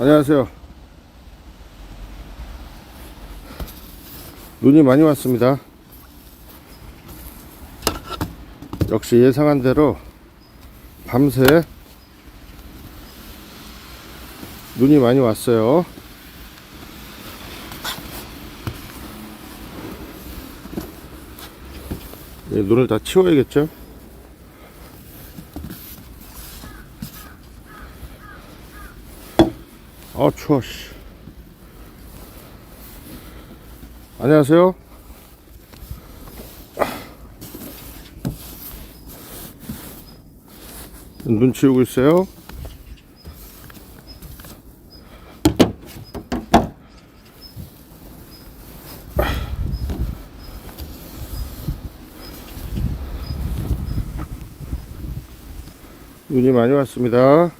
안녕하세요. 눈이 많이 왔습니다. 역시 예상한 대로 밤새 눈이 많이 왔어요. 예, 눈을 다 치워야겠죠? 아 추워 씨. 안녕하세요. 눈 치우고 있어요. 눈이 많이 왔습니다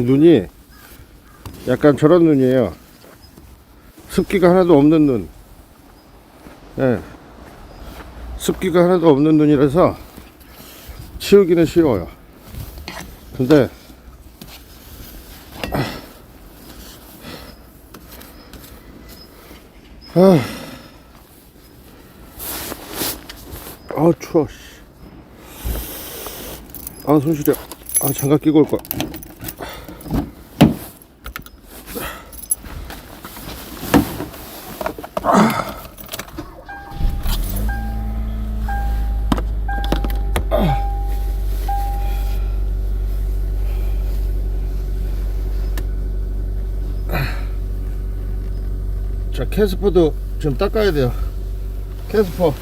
눈이 약간 저런 눈이에요. 습기가 하나도 없는 눈. 예. 습기가 하나도 없는 눈이라서 치우기는 쉬워요. 근데 아, 아 추워. 씨. 아, 손 시려. 아, 장갑 끼고 올 걸. 자, 캐스퍼도 좀 닦아야 돼요. 캐스퍼.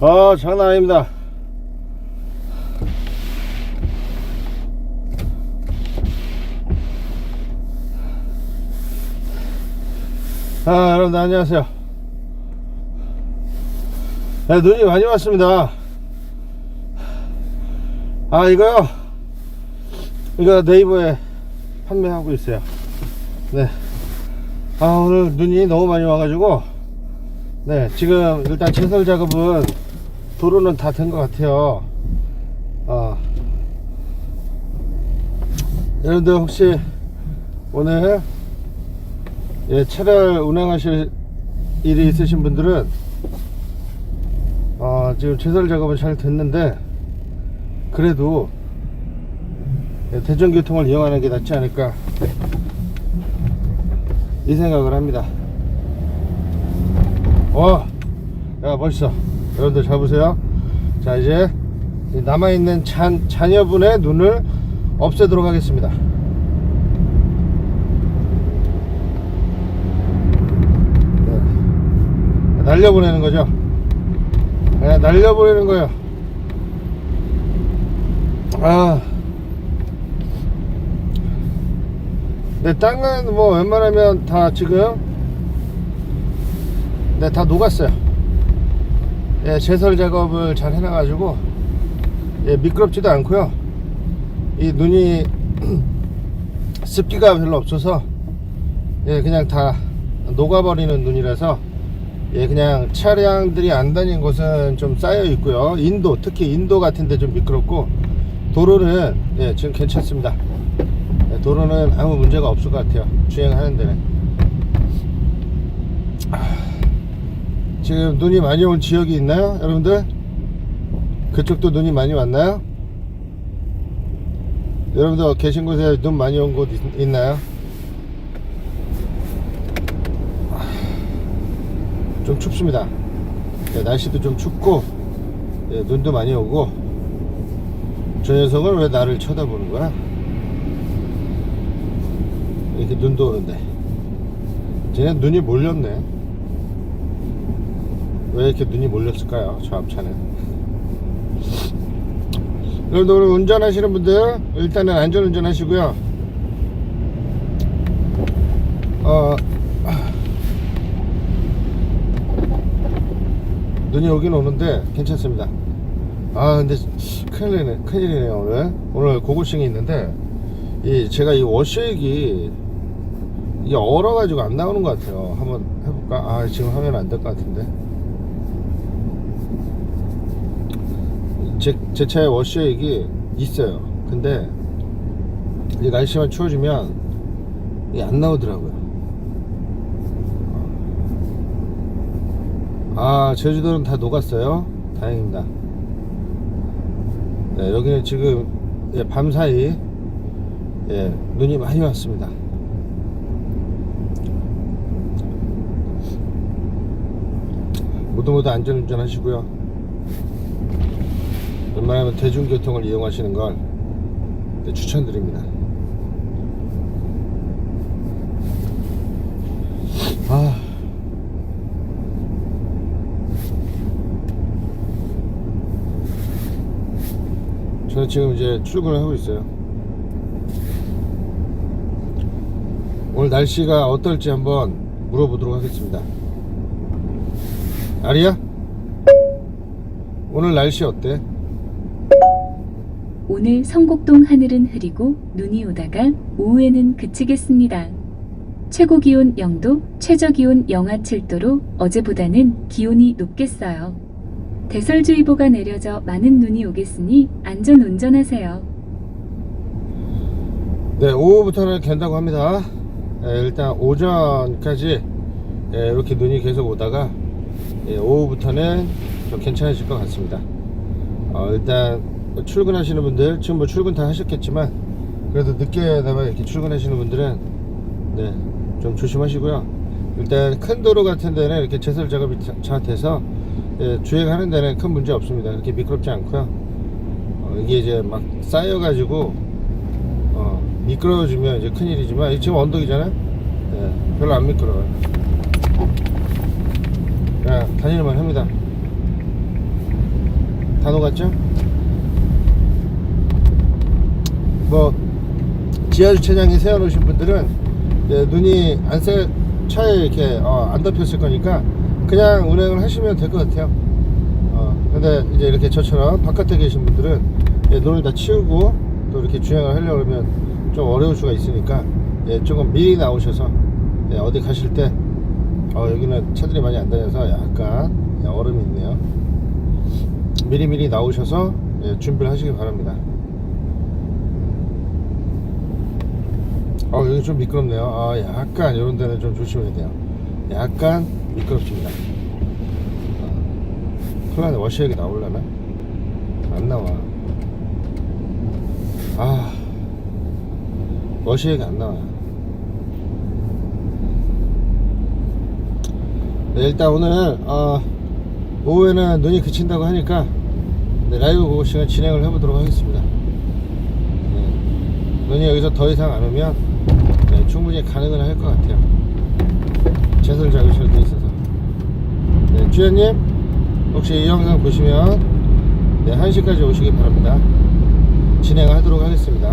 아, 장난 아닙니다. 아, 여러분들 안녕하세요. 네, 눈이 많이 왔습니다. 아, 이거요? 이거 네이버에 판매하고 있어요. 네. 아 오늘 눈이 너무 많이 와가지고 네 지금 일단 제설 작업은 도로는 다 된 것 같아요 어 여러분들 혹시 오늘 예, 차를 운행하실 일이 있으신 분들은 어, 지금 제설 작업은 잘 됐는데 그래도 예, 대중교통을 이용하는 게 낫지 않을까 이 생각을 합니다. 와, 야 멋있어. 여러분들 잘 보세요. 자 이제 이 남아있는 잔, 자녀분의 눈을 없애도록 하겠습니다. 네. 날려보내는 거죠. 네, 날려보내는 거예요. 아. 네, 땅은 뭐 웬만하면 다 지금 네, 다 녹았어요. 예, 제설 작업을 잘 해놔가지고 예, 미끄럽지도 않고요. 이 눈이 습기가 별로 없어서 예, 그냥 다 녹아버리는 눈이라서 예, 그냥 차량들이 안 다니는 곳은 좀 쌓여 있고요. 인도, 특히 인도 같은데 좀 미끄럽고 도로는 예, 지금 괜찮습니다. 네, 도로는 아무 문제가 없을 것 같아요 주행하는 데는 지금 눈이 많이 온 지역이 있나요 여러분들? 그쪽도 눈이 많이 왔나요? 여러분들 계신 곳에 눈 많이 온 곳 있, 나요 좀 춥습니다. 네, 날씨도 좀 춥고 네, 눈도 많이 오고 저 녀석은 왜 나를 쳐다보는 거야? 이렇게 눈도 오는데. 쟤는 눈이 몰렸네 왜 이렇게 눈이 몰렸을까요 저 앞차는 여러분들 오늘 운전하시는 분들 일단은 안전 운전 하시고요 어 눈이 오긴 오는데 괜찮습니다 아 근데 큰일이네 큰일이네요 오늘 오늘 고고싱이 있는데 이 제가 이 워셔액이 이게 얼어가지고 안 나오는 것 같아요. 한번 해볼까? 아 지금 하면 안 될 것 같은데. 제, 제 차에 워셔액이 있어요. 근데 이제 날씨만 추워지면 이게 안 나오더라고요. 아 제주도는 다 녹았어요. 다행입니다. 네, 여기는 지금 예, 밤 사이 예, 눈이 많이 왔습니다. 모두 모두 안전운전 하시고요. 웬만하면 대중교통을 이용하시는 걸 네, 추천드립니다. 아. 저는 지금 이제 출근을 하고 있어요. 오늘 날씨가 어떨지 한번 물어보도록 하겠습니다. 아리야? 오늘 날씨 어때? 오늘 성곡동 하늘은 흐리고 눈이 오다가 오후에는 그치겠습니다. 최고 기온 0도, 최저 기온 영하 7도로 어제보다는 기온이 높겠어요. 대설주의보가 내려져 많은 눈이 오겠으니 안전 운전하세요. 네, 오후부터는 괜다고 합니다. 예, 일단 오전까지 예, 이렇게 눈이 계속 오다가 예, 오후부터는 좀 괜찮아질 것 같습니다. 어, 일단 출근하시는 분들 지금 뭐 출근 다 하셨겠지만 그래도 늦게나마 이렇게 출근하시는 분들은 네, 좀 조심하시고요. 일단 큰 도로 같은 데는 이렇게 제설 작업이 자- 잘 돼서 예, 주행하는 데는 큰 문제 없습니다. 그렇게 미끄럽지 않고요. 어, 이게 이제 막 쌓여 가지고 어, 미끄러워지면 이제 큰일이지만 지금 언덕이잖아요. 예, 별로 안 미끄러워요. 그냥 다닐만 합니다. 다 녹았죠? 뭐 지하 주차장에 세워놓으신 분들은 예, 눈이 안 세, 차에 이렇게 어, 안 덮였을 거니까 그냥 운행을 하시면 될 것 같아요. 어, 근데 이제 이렇게 저처럼 바깥에 계신 분들은 예, 눈을 다 치우고 또 이렇게 주행을 하려고 그러면 좀 어려울 수가 있으니까 예, 조금 미리 나오셔서 예, 어디 가실 때 어, 여기는 차들이 많이 안 다녀서 약간 예, 얼음이 있네요. 미리미리 나오셔서 예, 준비를 하시기 바랍니다. 어, 여기 좀 미끄럽네요. 아, 약간 이런 데는 좀 조심해야 돼요. 약간 미끄럽습니다. 어, 큰일 나네. 워시액이 나올라나? 안 나와. 아, 워시액이 안 나와요. 네, 일단 오늘 어, 오후에는 눈이 그친다고 하니까 네, 라이브 보고 시간 진행을 해보도록 하겠습니다. 네, 눈이 여기서 더 이상 안 오면 네, 충분히 가능은 할 것 같아요. 제설 돼 있어서. 네, 주연님 혹시 이 영상 보시면 네, 1시까지 오시기 바랍니다. 진행하도록 하겠습니다.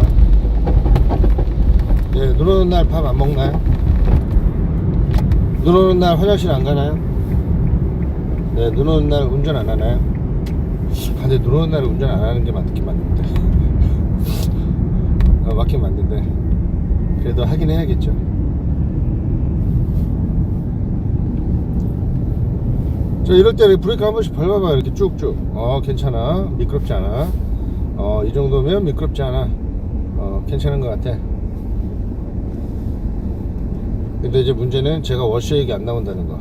네, 눈 오는 날 밥 안 먹나요? 눈 오는 날 화장실 안 가나요? 네, 눈 오는 날 운전 안 하나요? 아, 근데 눈 오는 날 운전 안 하는 게 맞긴 맞는데. 어, 맞긴 맞는데. 그래도 하긴 해야겠죠. 저 이럴 때 브레이크 한 번씩 밟아봐요. 이렇게 쭉쭉. 어, 괜찮아. 미끄럽지 않아. 어, 이 정도면 미끄럽지 않아. 어, 괜찮은 것 같아. 근데 이제 문제는 제가 워시액이 안 나온다는 거.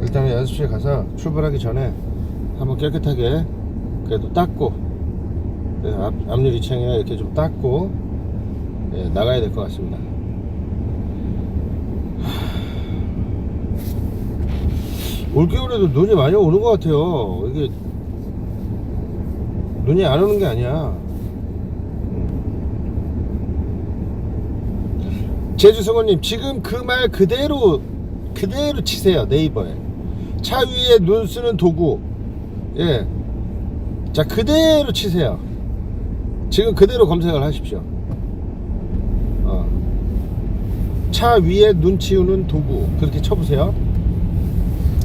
일단 연습실에 가서 출발하기 전에 한번 깨끗하게 그래도 닦고 네, 앞, 앞유리 이창이나 이렇게 좀 닦고 예, 나가야 될 것 같습니다. 올겨울에도 눈이 많이 오는 것 같아요. 이게 눈이 안 오는 게 아니야. 제주성호님 지금 그 말 그대로 그대로 치세요 네이버에 차 위에 눈 쓰는 도구 예자 그대로 치세요 지금 그대로 검색을 하십시오 어. 차 위에 눈 치우는 도구 그렇게 쳐보세요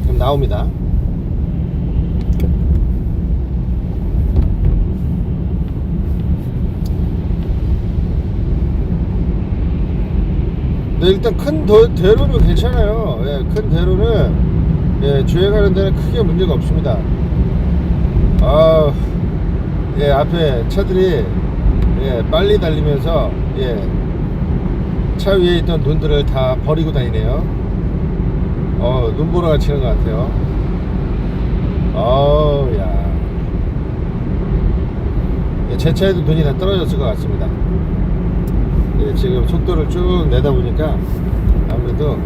그럼 나옵니다 네, 일단 큰 도, 대로는 괜찮아요. 예, 큰 대로는 예, 주행하는 데는 크게 문제가 없습니다. 아, 예, 앞에 차들이 예, 빨리 달리면서 예, 차 위에 있던 눈들을 다 버리고 다니네요. 어, 눈보라가 치는 것 같아요. 어우, 야. 예, 제 차에도 눈이 다 떨어졌을 것 같습니다. 예, 지금 속도를 쭉 내다 보니까 아무래도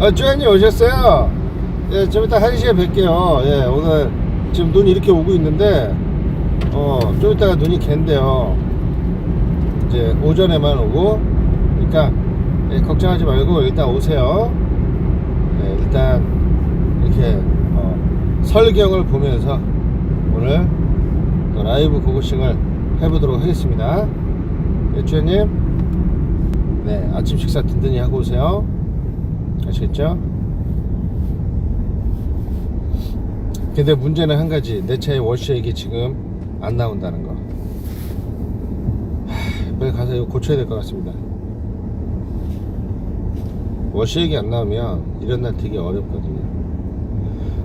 아, 주연님 오셨어요? 예, 좀 이따 1시에 뵐게요. 예, 오늘 지금 눈이 이렇게 오고 있는데, 어, 좀 이따가 눈이 갠대요. 이제 오전에만 오고, 그러니까, 예, 걱정하지 말고 일단 오세요. 예, 일단, 이렇게, 어, 설경을 보면서 오늘 또 라이브 고고싱을 해보도록 하겠습니다. 예, 주연님, 네, 아침 식사 든든히 하고 오세요. 아시겠죠? 근데 문제는 한 가지, 내 차의 워시액이 지금 안 나온다는 거. 하, 빨리 가서 이거 고쳐야 될 것 같습니다. 워시액이 안 나오면 이런 날 되게 어렵거든요.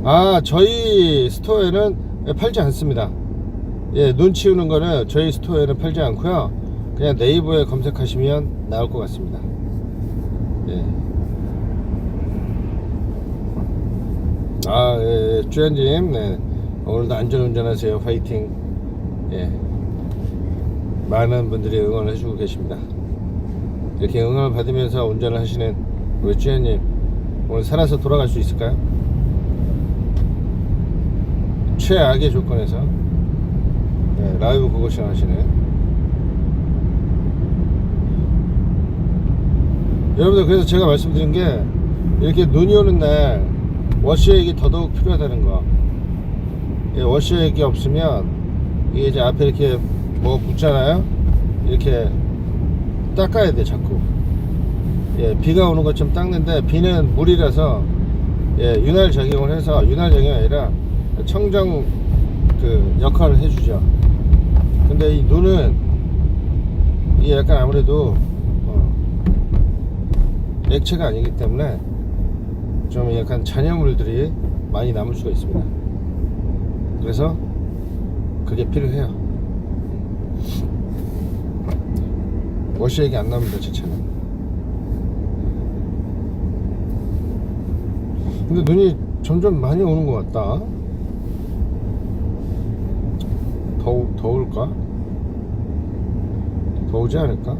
아, 저희 스토어에는 팔지 않습니다. 예, 눈 치우는 거는 저희 스토어에는 팔지 않고요. 그냥 네이버에 검색하시면 나올 것 같습니다. 예. 아, 예, 예, 주연님, 네. 오늘도 안전 운전하세요. 화이팅. 예. 많은 분들이 응원을 해주고 계십니다. 이렇게 응원을 받으면서 운전을 하시는 우리 주연님 오늘 살아서 돌아갈 수 있을까요? 최악의 조건에서 네, 라이브 고고싱 하시는 여러분들 그래서 제가 말씀드린 게 이렇게 눈이 오는 날 워시액이 더더욱 필요하다는 거 예, 워시액이 없으면 이게 이제 앞에 이렇게 뭐 붙잖아요? 이렇게 닦아야 돼 자꾸. 예, 비가 오는 것처럼 닦는데 비는 물이라서 예, 윤활 작용을 해서 윤활 작용이 아니라 청정 그 역할을 해주죠. 근데 이 눈은 이게 약간 아무래도 어, 액체가 아니기 때문에 좀 약간 잔여물들이 많이 남을 수가 있습니다. 그래서 그게 필요해요. 워시액이 안 나옵니다, 제 차는. 근데 눈이 점점 많이 오는 것 같다. 더, 더울까? 더우지 않을까?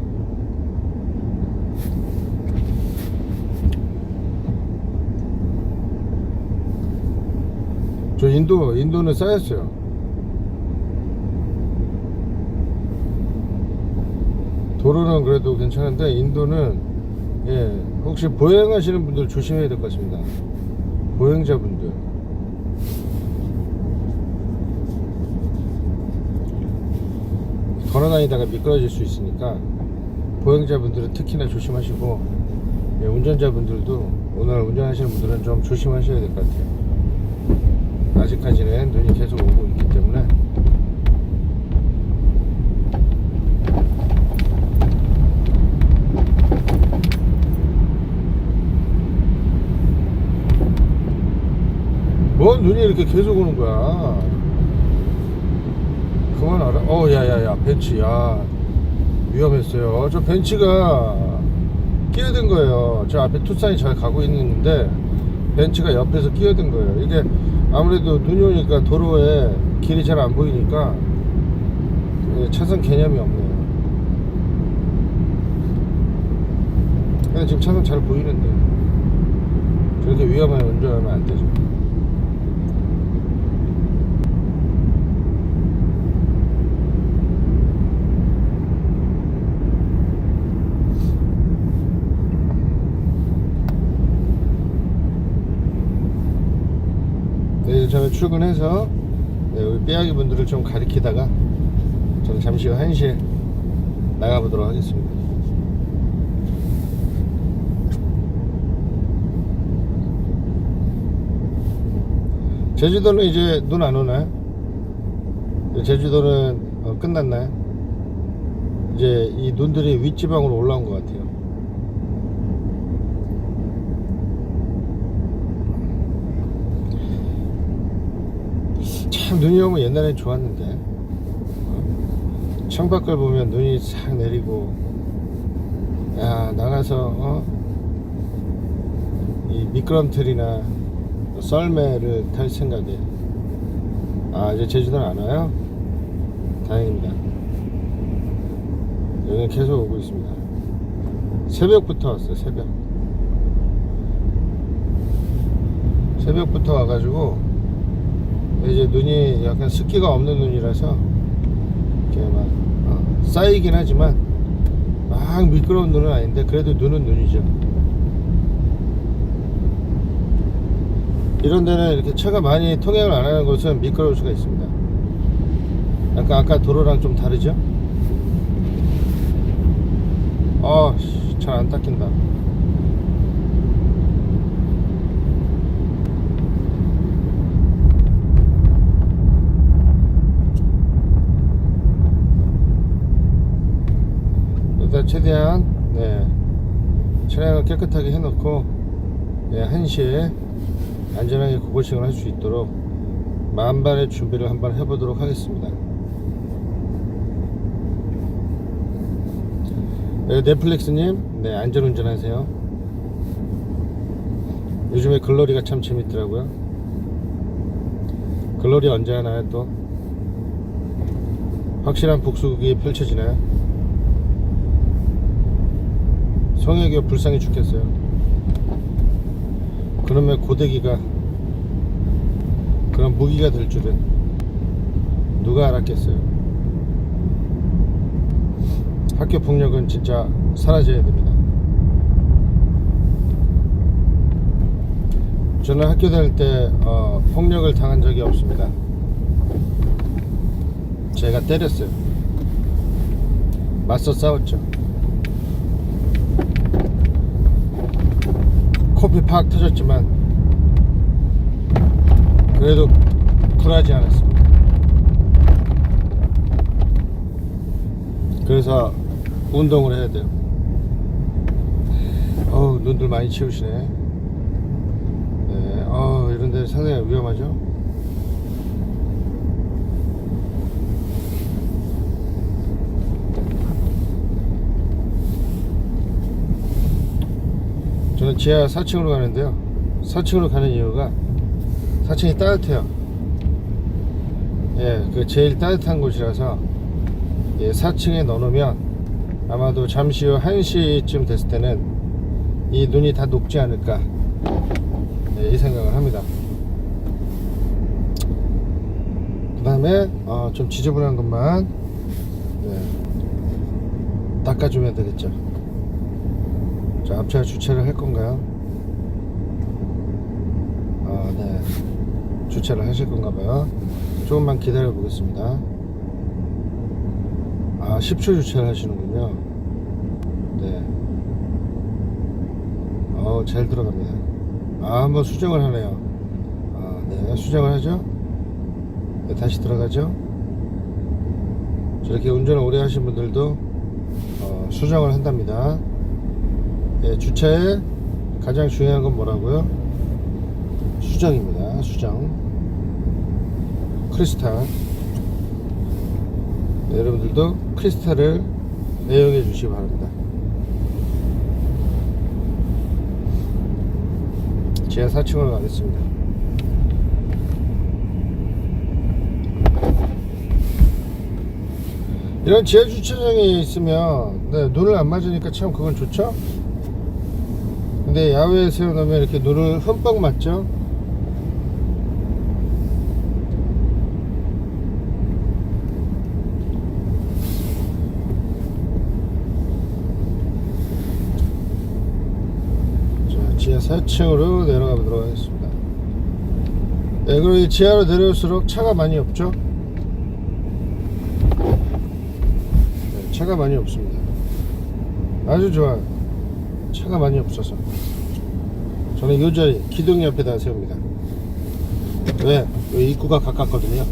저 인도 인도는 쌓였어요. 도로는 그래도 괜찮은데 인도는 예 혹시 보행하시는 분들 조심해야 될 것 같습니다. 보행자분들. 걸어다니다가 미끄러질 수 있으니까 보행자분들은 특히나 조심하시고 예, 운전자분들도 오늘 운전하시는 분들은 좀 조심하셔야 될 것 같아요. 아직까지는 눈이 계속 오고 있기 때문에 뭔 눈이 이렇게 계속 오는 거야? 그만 알아. 어 야야야 벤치 야. 위험했어요. 저 벤치가 끼어든 거예요. 저 앞에 투싼이 잘 가고 있는데 벤츠가 옆에서 끼어든 거예요. 이게 아무래도 눈이 오니까 도로에 길이 잘 안 보이니까 예, 차선 개념이 없네요. 근데 지금 차선 잘 보이는데 저렇게 위험하게 운전하면 안 되죠 내일 저는 출근해서 네, 우리 빼야기 분들을 좀 가리키다가 저는 잠시 후 1시에 나가보도록 하겠습니다. 제주도는 이제 눈 안 오나요? 제주도는 어, 끝났나요? 이제 이 눈들이 윗지방으로 올라온 것 같아요. 참 눈이 오면 옛날엔 좋았는데 어? 창밖을 보면 눈이 싹 내리고 야 나가서 어? 이 미끄럼틀이나 썰매를 탈 생각에 아 이제 제주도는 안 와요? 다행입니다 여기는 계속 오고 있습니다 새벽부터 왔어요 새벽 새벽부터 와가지고 이제 눈이 약간 습기가 없는 눈이라서 이렇게 막 어, 쌓이긴 하지만 막 미끄러운 눈은 아닌데 그래도 눈은 눈이죠. 이런 데는 이렇게 차가 많이 통행을 안 하는 곳은 미끄러울 수가 있습니다. 약간 아까 도로랑 좀 다르죠? 아, 잘안 닦인다. 최대한 네, 차량을 깨끗하게 해놓고 네, 1시에 안전하게 고고싱을 할 수 있도록 만반의 준비를 한번 해보도록 하겠습니다. 네, 넷플릭스님, 네, 안전운전 하세요. 요즘에 글로리가 참 재밌더라고요. 글로리 언제 하나요 또? 확실한 복수극이 펼쳐지네. 성혜교 불쌍히 죽겠어요. 그러면 고데기가 그런 무기가 될 줄은 누가 알았겠어요. 학교 폭력은 진짜 사라져야 됩니다. 저는 학교 다닐 때 어, 폭력을 당한 적이 없습니다. 제가 때렸어요. 맞서 싸웠죠. 코피 팍 터졌지만 그래도 굴하지 않았습니다. 그래서 운동을 해야 돼요. 어우 눈들 많이 치우시네. 네, 어 이런 데 상당히 위험하죠. 지하 4층으로 가는데요. 4층으로 가는 이유가 4층이 따뜻해요. 예, 그 제일 따뜻한 곳이라서 예, 4층에 넣어놓으면 아마도 잠시 후 1시쯤 됐을 때는 이 눈이 다 녹지 않을까 예, 이 생각을 합니다. 그 다음에 어, 좀 지저분한 것만 네, 닦아주면 되겠죠. 자, 앞차에 주차를 할 건가요? 아, 네. 주차를 하실 건가 봐요. 조금만 기다려 보겠습니다. 아, 10초 주차를 하시는군요. 네. 어, 잘 들어갑니다. 아, 한번 수정을 하네요. 아, 네. 수정을 하죠? 네, 다시 들어가죠? 저렇게 운전을 오래 하신 분들도 어, 수정을 한답니다. 예, 주차에 가장 중요한 건 뭐라고요? 수정입니다. 수정. 크리스탈. 네, 여러분들도 크리스탈을 애용해 주시기 바랍니다. 지하 4층으로 가겠습니다. 이런 지하 주차장에 있으면 네, 눈을 안 맞으니까 참 그건 좋죠? 근데 야외에 세워놓으면 이렇게 눈을 흠뻑 맞죠? 자, 지하 4층으로 내려가 보도록 하겠습니다. 네, 그리고 이 지하로 내려올수록 차가 많이 없죠? 네, 차가 많이 없습니다. 아주 좋아요. 차가 많이 없어서. 저는 이 자리 기둥 옆에다 세웁니다. 왜? 여기 입구가 가깝거든요.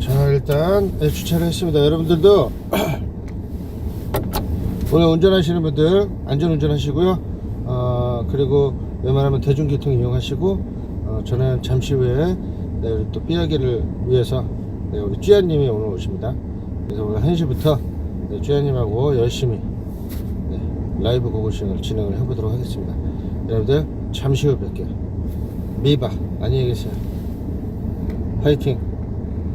자 일단 네, 주차를 했습니다. 여러분들도 오늘 운전하시는 분들 안전 운전하시고요. 어, 그리고 웬만하면 대중교통 이용하시고 어, 저는 잠시 후에 네, 우리 또 삐약이를 위해서 네, 우리 쥐아님이 오늘 오십니다. 그래서 오늘 1시부터 네, 쥐아님하고 열심히 네, 라이브 고고싱을 진행을 해보도록 하겠습니다. 여러분들 잠시 후 뵐게요. 미바 안녕히 계세요. 파이팅.